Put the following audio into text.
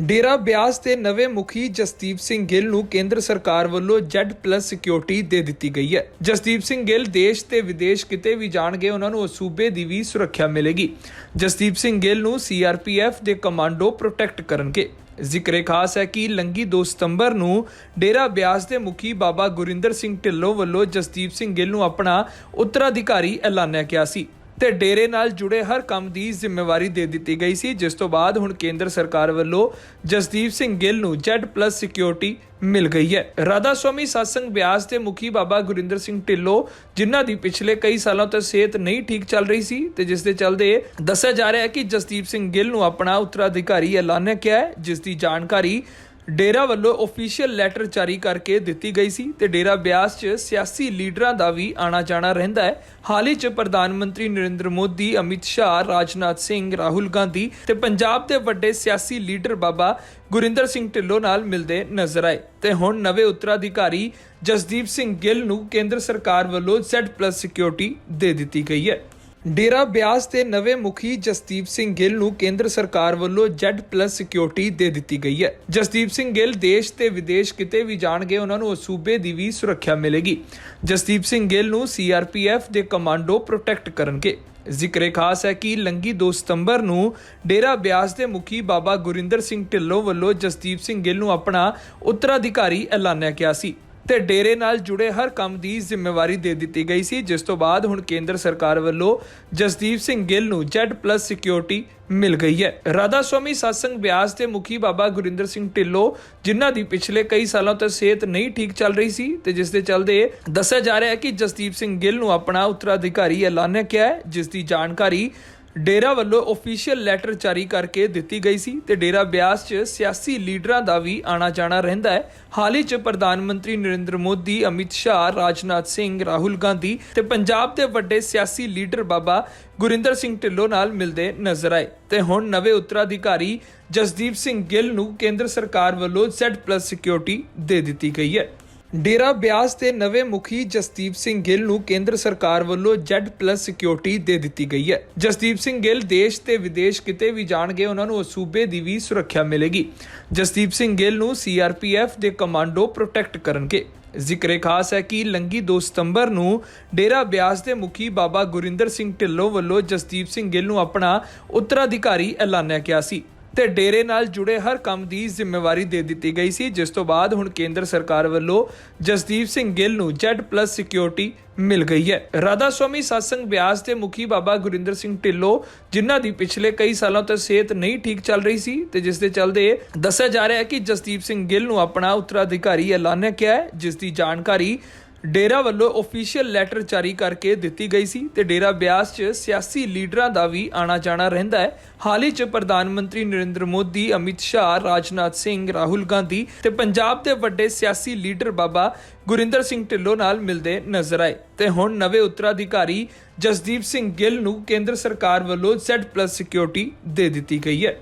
ਡੇਰਾ ਬਿਆਸ ਦੇ ਨਵੇਂ ਮੁਖੀ ਜਸਦੀਪ ਸਿੰਘ ਗਿੱਲ ਨੂੰ ਕੇਂਦਰ ਸਰਕਾਰ ਵੱਲੋਂ Z+ ਸਿਕਿਉਰਿਟੀ ਦੇ ਦਿੱਤੀ ਗਈ ਹੈ। ਜਸਦੀਪ ਸਿੰਘ ਗਿੱਲ ਦੇਸ਼ ਤੇ ਵਿਦੇਸ਼ ਕਿਤੇ ਵੀ ਜਾਣਗੇ, ਉਹਨਾਂ ਨੂੰ ਉਸ ਸੂਬੇ ਦੀ ਵੀ ਸੁਰੱਖਿਆ ਮਿਲੇਗੀ। ਜਸਦੀਪ ਸਿੰਘ ਗਿੱਲ ਨੂੰ ਸੀਆਰਪੀਐਫ ਦੇ ਕਮਾਂਡੋ ਪ੍ਰੋਟੈਕਟ ਕਰਨਗੇ। ਜ਼ਿਕਰੇ ਖਾਸ ਹੈ ਕਿ ਲੰਗੀ 2 ਸਤੰਬਰ ਨੂੰ ਡੇਰਾ ਬਿਆਸ ਦੇ ਮੁਖੀ ਬਾਬਾ ਗੁਰਿੰਦਰ ਸਿੰਘ ਢਿੱਲੋਂ ਵੱਲੋਂ ਜਸਦੀਪ ਸਿੰਘ ਗਿੱਲ ਨੂੰ ਆਪਣਾ ਉੱਤਰਾਧਿਕਾਰੀ ਐਲਾਨਿਆ ਗਿਆ ਸੀ। ਤੇ ਡੇਰੇ ਨਾਲ ਜੁੜੇ ਹਰ ਕੰਮ ਦੀ ਜ਼ਿੰਮੇਵਾਰੀ ਦੇ ਦਿੱਤੀ ਗਈ ਸੀ, ਜਿਸ ਤੋਂ ਬਾਅਦ ਹੁਣ ਕੇਂਦਰ ਸਰਕਾਰ ਵੱਲੋਂ ਜਸਦੀਪ ਸਿੰਘ ਗਿੱਲ ਨੂੰ Z+ ਸਿਕਿਉਰਿਟੀ ਮਿਲ ਗਈ ਹੈ। ਰਾਧਾ ਸਵਾਮੀ satsang ਬਿਆਸ ਦੇ ਮੁਖੀ ਬਾਬਾ ਗੁਰਿੰਦਰ ਸਿੰਘ ਢਿੱਲੋਂ, ਜਿਨ੍ਹਾਂ ਦੀ ਪਿਛਲੇ ਕਈ ਸਾਲਾਂ ਤੋਂ ਸਿਹਤ ਨਹੀਂ ਠੀਕ ਚੱਲ ਰਹੀ ਸੀ, ਤੇ ਜਿਸ ਦੇ ਚੱਲਦੇ ਦੱਸਿਆ ਜਾ ਰਿਹਾ ਹੈ ਕਿ ਜਸਦੀਪ ਸਿੰਘ ਗਿੱਲ ਨੂੰ ਆਪਣਾ ਉੱਤਰਾਧਿਕਾਰੀ ਐਲਾਨਿਆ ਗਿਆ ਹੈ, ਜਿਸ ਦੀ ਜਾਣਕਾਰੀ ਡੇਰਾ ਵੱਲੋਂ ਅਫੀਸ਼ੀਅਲ ਲੈਟਰ ਜਾਰੀ ਕਰਕੇ ਦਿੱਤੀ ਗਈ ਸੀ ਤੇ ਡੇਰਾ ਬਿਆਸ 'ਚ ਸਿਆਸੀ ਲੀਡਰਾਂ ਦਾ ਵੀ ਆਣਾ ਜਾਣਾ ਰਹਿੰਦਾ ਹੈ। ਹਾਲ ਹੀ 'ਚ ਪ੍ਰਧਾਨ ਮੰਤਰੀ ਨਰਿੰਦਰ ਮੋਦੀ, ਅਮਿਤ ਸ਼ਾਹ, ਰਾਜਨਾਥ ਸਿੰਘ, ਰਾਹੁਲ ਗਾਂਧੀ ਤੇ ਪੰਜਾਬ ਦੇ ਵੱਡੇ ਸਿਆਸੀ ਲੀਡਰ ਬਾਬਾ ਗੁਰਿੰਦਰ ਸਿੰਘ ਢਿੱਲੋਂ ਨਾਲ ਮਿਲਦੇ ਨਜ਼ਰ ਆਏ। ਤੇ ਹੁਣ ਨਵੇਂ ਉੱਤਰਾਧਿਕਾਰੀ ਜਸਦੀਪ ਸਿੰਘ ਗਿੱਲ ਨੂੰ ਕੇਂਦਰ ਸਰਕਾਰ ਵੱਲੋਂ Z+ ਸਿਕਿਉਰਿਟੀ ਦੇ ਦਿੱਤੀ ਗਈ ਹੈ। ਡੇਰਾ ਬਿਆਸ ਦੇ ਨਵੇਂ ਮੁਖੀ ਜਸਦੀਪ ਸਿੰਘ ਗਿੱਲ ਨੂੰ ਕੇਂਦਰ ਸਰਕਾਰ ਵੱਲੋਂ Z+ ਸਿਕਿਉਰਿਟੀ ਦੇ ਦਿੱਤੀ ਗਈ ਹੈ। ਜਸਦੀਪ ਸਿੰਘ ਗਿੱਲ ਦੇਸ਼ ਤੇ ਵਿਦੇਸ਼ ਕਿਤੇ ਵੀ ਜਾਣਗੇ, ਉਹਨਾਂ ਨੂੰ ਉਸ ਸੂਬੇ ਦੀ ਵੀ ਸੁਰੱਖਿਆ ਮਿਲੇਗੀ। ਜਸਦੀਪ ਸਿੰਘ ਗਿੱਲ ਨੂੰ ਸੀਆਰਪੀਐਫ ਦੇ ਕਮਾਂਡੋ ਪ੍ਰੋਟੈਕਟ ਕਰਨਗੇ। ਜ਼ਿਕਰੇ ਖਾਸ ਹੈ ਕਿ ਲੰਗੀ 2 ਸਤੰਬਰ ਨੂੰ ਡੇਰਾ ਬਿਆਸ ਦੇ ਮੁਖੀ ਬਾਬਾ ਗੁਰਿੰਦਰ ਸਿੰਘ ਢਿੱਲੋਂ ਵੱਲੋਂ ਜਸਦੀਪ ਸਿੰਘ ਗਿੱਲ ਨੂੰ ਆਪਣਾ ਉੱਤਰਾਧਿਕਾਰੀ ਐਲਾਨਿਆ ਗਿਆ ਸੀ। ਤੇ ਡੇਰੇ ਨਾਲ ਜੁੜੇ ਹਰ ਕੰਮ ਦੀ ਜ਼ਿੰਮੇਵਾਰੀ ਦੇ ਦਿੱਤੀ ਗਈ ਸੀ, ਜਿਸ ਤੋਂ ਬਾਅਦ ਹੁਣ ਕੇਂਦਰ ਸਰਕਾਰ ਵੱਲੋਂ ਜਸਦੀਪ ਸਿੰਘ ਗਿੱਲ ਨੂੰ Z+ ਸਿਕਿਉਰਿਟੀ ਮਿਲ ਗਈ ਹੈ। ਰਾਧਾ ਸਵਾਮੀ satsang ਬਿਆਸ ਦੇ ਮੁਖੀ ਬਾਬਾ ਗੁਰਿੰਦਰ ਸਿੰਘ ਢਿੱਲੋਂ, ਜਿਨ੍ਹਾਂ ਦੀ ਪਿਛਲੇ ਕਈ ਸਾਲਾਂ ਤੋਂ ਸਿਹਤ ਨਹੀਂ ਠੀਕ ਚੱਲ ਰਹੀ ਸੀ ਤੇ ਜਿਸ ਦੇ ਚੱਲਦੇ ਦੱਸਿਆ ਜਾ ਰਿਹਾ ਹੈ ਕਿ ਜਸਦੀਪ ਸਿੰਘ ਗਿੱਲ ਨੂੰ ਆਪਣਾ ਉੱਤਰਾਧਿਕਾਰੀ ਐਲਾਨਿਆ ਗਿਆ ਹੈ, ਜਿਸ ਦੀ ਜਾਣਕਾਰੀ ਡੇਰਾ ਵੱਲੋਂ ਅਫੀਸ਼ੀਅਲ ਲੈਟਰ ਜਾਰੀ ਕਰਕੇ ਦਿੱਤੀ ਗਈ ਸੀ ਤੇ ਡੇਰਾ ਬਿਆਸ 'ਚ ਸਿਆਸੀ ਲੀਡਰਾਂ ਦਾ ਵੀ ਆਣਾ ਜਾਣਾ ਰਹਿੰਦਾ ਹੈ। ਹਾਲ ਹੀ 'ਚ ਪ੍ਰਧਾਨ ਮੰਤਰੀ ਨਰਿੰਦਰ ਮੋਦੀ, ਅਮਿਤ ਸ਼ਾਹ, ਰਾਜਨਾਥ ਸਿੰਘ, ਰਾਹੁਲ ਗਾਂਧੀ ਤੇ ਪੰਜਾਬ ਦੇ ਵੱਡੇ ਸਿਆਸੀ ਲੀਡਰ ਬਾਬਾ ਗੁਰਿੰਦਰ ਸਿੰਘ ਢਿੱਲੋਂ ਨਾਲ ਮਿਲਦੇ ਨਜ਼ਰ ਆਏ। ਤੇ ਹੁਣ ਨਵੇਂ ਉੱਤਰਾਧਿਕਾਰੀ ਜਸਦੀਪ ਸਿੰਘ ਗਿੱਲ ਨੂੰ ਕੇਂਦਰ ਸਰਕਾਰ ਵੱਲੋਂ Z+ ਸਿਕਿਉਰਿਟੀ ਦੇ ਦਿੱਤੀ ਗਈ ਹੈ। ਡੇਰਾ ਬਿਆਸ ਦੇ ਨਵੇਂ ਮੁਖੀ ਜਸਦੀਪ ਸਿੰਘ ਗਿੱਲ ਨੂੰ ਕੇਂਦਰ ਸਰਕਾਰ ਵੱਲੋਂ Z+ ਸਿਕਿਉਰਿਟੀ ਦੇ ਦਿੱਤੀ ਗਈ ਹੈ। ਜਸਦੀਪ ਸਿੰਘ ਗਿੱਲ ਦੇਸ਼ ਤੇ ਵਿਦੇਸ਼ ਕਿਤੇ ਵੀ ਜਾਣਗੇ, ਉਹਨਾਂ ਨੂੰ ਉਸ ਸੂਬੇ ਦੀ ਵੀ ਸੁਰੱਖਿਆ ਮਿਲੇਗੀ। ਜਸਦੀਪ ਸਿੰਘ ਗਿੱਲ ਨੂੰ ਸੀਆਰਪੀਐਫ ਦੇ ਕਮਾਂਡੋ ਪ੍ਰੋਟੈਕਟ ਕਰਨਗੇ। ਜ਼ਿਕਰੇ ਖਾਸ ਹੈ ਕਿ ਲੰਗੀ 2 ਸਤੰਬਰ ਨੂੰ ਡੇਰਾ ਬਿਆਸ ਦੇ ਮੁਖੀ ਬਾਬਾ ਗੁਰਿੰਦਰ ਸਿੰਘ ਢਿੱਲੋਂ ਵੱਲੋਂ ਜਸਦੀਪ ਸਿੰਘ ਗਿੱਲ ਨੂੰ ਆਪਣਾ ਉੱਤਰਾਧਿਕਾਰੀ ਐਲਾਨਿਆ ਗਿਆ ਸੀ। ਤੇ ਡੇਰੇ ਨਾਲ ਜੁੜੇ ਹਰ ਕੰਮ ਦੀ ਜ਼ਿੰਮੇਵਾਰੀ ਦੇ ਦਿੱਤੀ ਗਈ ਸੀ, ਜਿਸ ਤੋਂ ਬਾਅਦ ਹੁਣ ਕੇਂਦਰ ਸਰਕਾਰ ਵੱਲੋਂ ਜਸਦੀਪ ਸਿੰਘ ਗਿੱਲ ਨੂੰ Z+ ਸਿਕਿਉਰਿਟੀ ਮਿਲ ਗਈ ਹੈ। ਰਾਧਾ ਸਵਾਮੀ satsang ਬਿਆਸ ਦੇ ਮੁਖੀ ਬਾਬਾ ਗੁਰਿੰਦਰ ਸਿੰਘ ਢਿੱਲੋਂ, ਜਿਨ੍ਹਾਂ ਦੀ ਪਿਛਲੇ ਕਈ ਸਾਲਾਂ ਤੋਂ ਸਿਹਤ ਨਹੀਂ ਠੀਕ ਚੱਲ ਰਹੀ ਸੀ ਤੇ ਜਿਸ ਦੇ ਚੱਲਦੇ ਦੱਸਿਆ ਜਾ ਰਿਹਾ ਹੈ ਕਿ ਜਸਦੀਪ ਸਿੰਘ ਗਿੱਲ ਨੂੰ ਆਪਣਾ ਉੱਤਰਾਧਿਕਾਰੀ ਐਲਾਨਿਆ ਗਿਆ ਹੈ, ਜਿਸ ਦੀ ਜਾਣਕਾਰੀ ਡੇਰਾ ਵੱਲੋਂ ਅਫੀਸ਼ੀਅਲ ਲੈਟਰ ਜਾਰੀ ਕਰਕੇ ਦਿੱਤੀ ਗਈ ਸੀ ਤੇ ਡੇਰਾ ਬਿਆਸ 'ਚ ਸਿਆਸੀ ਲੀਡਰਾਂ ਦਾ ਵੀ ਆਣਾ ਜਾਣਾ ਰਹਿੰਦਾ ਹੈ। ਹਾਲ ਹੀ 'ਚ ਪ੍ਰਧਾਨ ਮੰਤਰੀ ਨਰਿੰਦਰ ਮੋਦੀ, ਅਮਿਤ ਸ਼ਾਹ, ਰਾਜਨਾਥ ਸਿੰਘ, ਰਾਹੁਲ ਗਾਂਧੀ ਤੇ ਪੰਜਾਬ ਦੇ ਵੱਡੇ ਸਿਆਸੀ ਲੀਡਰ ਬਾਬਾ ਗੁਰਿੰਦਰ ਸਿੰਘ ਢਿੱਲੋਂ ਨਾਲ ਮਿਲਦੇ ਨਜ਼ਰ ਆਏ। ਤੇ ਹੁਣ ਨਵੇਂ ਉੱਤਰਾਧਿਕਾਰੀ ਜਸਦੀਪ ਸਿੰਘ ਗਿੱਲ ਨੂੰ ਕੇਂਦਰ ਸਰਕਾਰ ਵੱਲੋਂ Z+ ਸਿਕਿਉਰਿਟੀ ਦੇ ਦਿੱਤੀ ਗਈ ਹੈ।